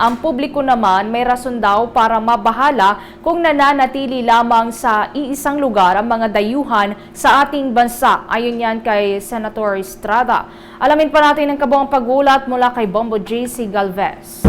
Ang publiko naman may rason daw para mabahala kung nananatili lamang sa iisang lugar ang mga dayuhan sa ating bansa. Ayon yan kay Senator Estrada. Alamin pa natin ang kabuang pagulat mula kay Bombo JC Galvez.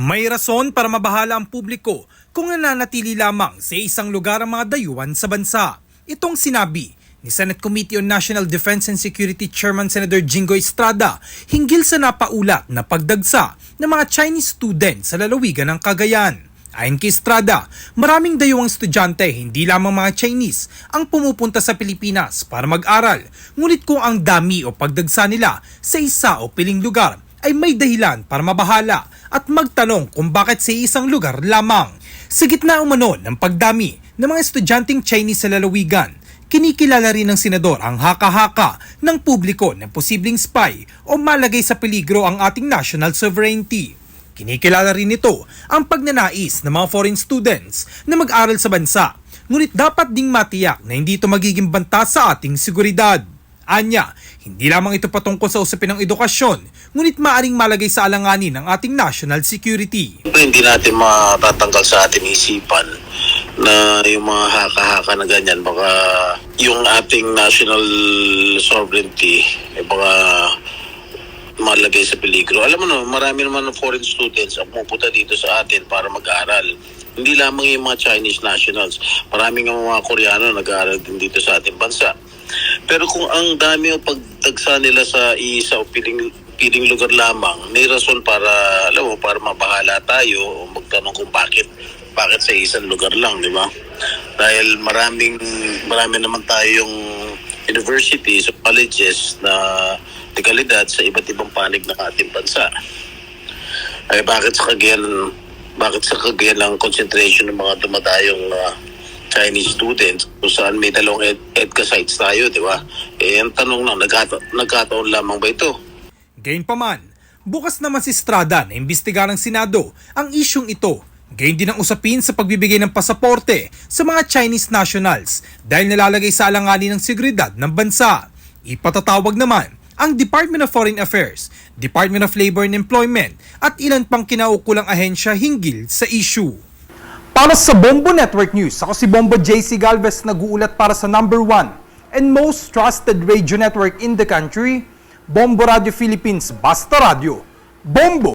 May rason para mabahala ang publiko kung nananatili lamang sa isang lugar ang mga dayuhan sa bansa. Itong sinabi ni Senate Committee on National Defense and Security Chairman Senator Jingo Estrada hinggil sa napaulat na pagdagsa ng mga Chinese students sa lalawigan ng Cagayan. Ayon kay Estrada, maraming dayuhang estudyante, hindi lamang mga Chinese, ang pumupunta sa Pilipinas para mag-aral. Ngunit kung ang dami o pagdagsa nila sa isa o piling lugar ay may dahilan para mabahala at magtanong kung bakit sa isang lugar lamang. Sa gitna umano ng pagdami ng mga estudyanteng Chinese sa lalawigan, kinikilala rin ng senador ang haka-haka ng publiko ng posibleng spy o malagay sa peligro ang ating national sovereignty. Kinikilala rin nito ang pagnanais ng mga foreign students na mag-aral sa bansa, ngunit dapat ding matiyak na hindi ito magiging banta sa ating seguridad. Anya, hindi lamang ito patungkol sa usapin ng edukasyon, ngunit maaring malagay sa alanganin ng ating national security. Hindi natin matatanggal sa ating isipan na yung mga haka-haka na ganyan, baka yung ating national sovereignty, eh baka malagay sa peligro. Alam mo no, marami naman ng foreign students ang pupunta dito sa atin para mag-aaral. Hindi lamang yung mga Chinese nationals. Maraming nga mga Koreano nag-aaral din dito sa ating bansa. Pero kung ang dami o pagtagsa nila sa isa o piling, piling lugar lamang, may rason para, alam mo, para mabahala tayo o magtanong kung bakit bakit sa isang lugar lang, di ba? Dahil maraming marami naman tayong universities o colleges na de kalidad sa iba't ibang panig ng ating bansa. Ay bakit sa Cagayan, bakit sa Cagayan lang concentration ng mga dumadayong ah, Chinese students kung saan may dalawang ed EDCA sites tayo, di ba? Eh, ang tanong lang, nagkata- nagkataon lamang ba ito? Gayunpaman, bukas naman si Estrada na imbestiga ng Senado ang isyong ito. Gayon din ang usapin sa pagbibigay ng pasaporte sa mga Chinese nationals dahil nalalagay sa alanganin ng seguridad ng bansa. Ipatatawag naman ang Department of Foreign Affairs, Department of Labor and Employment at ilan pang kinaukulang ahensya hinggil sa issue. Para sa Bombo Network News, ako si Bombo JC Galvez nag-uulat para sa number one and most trusted radio network in the country, Bombo Radio Philippines, Basta Radio. Bombo!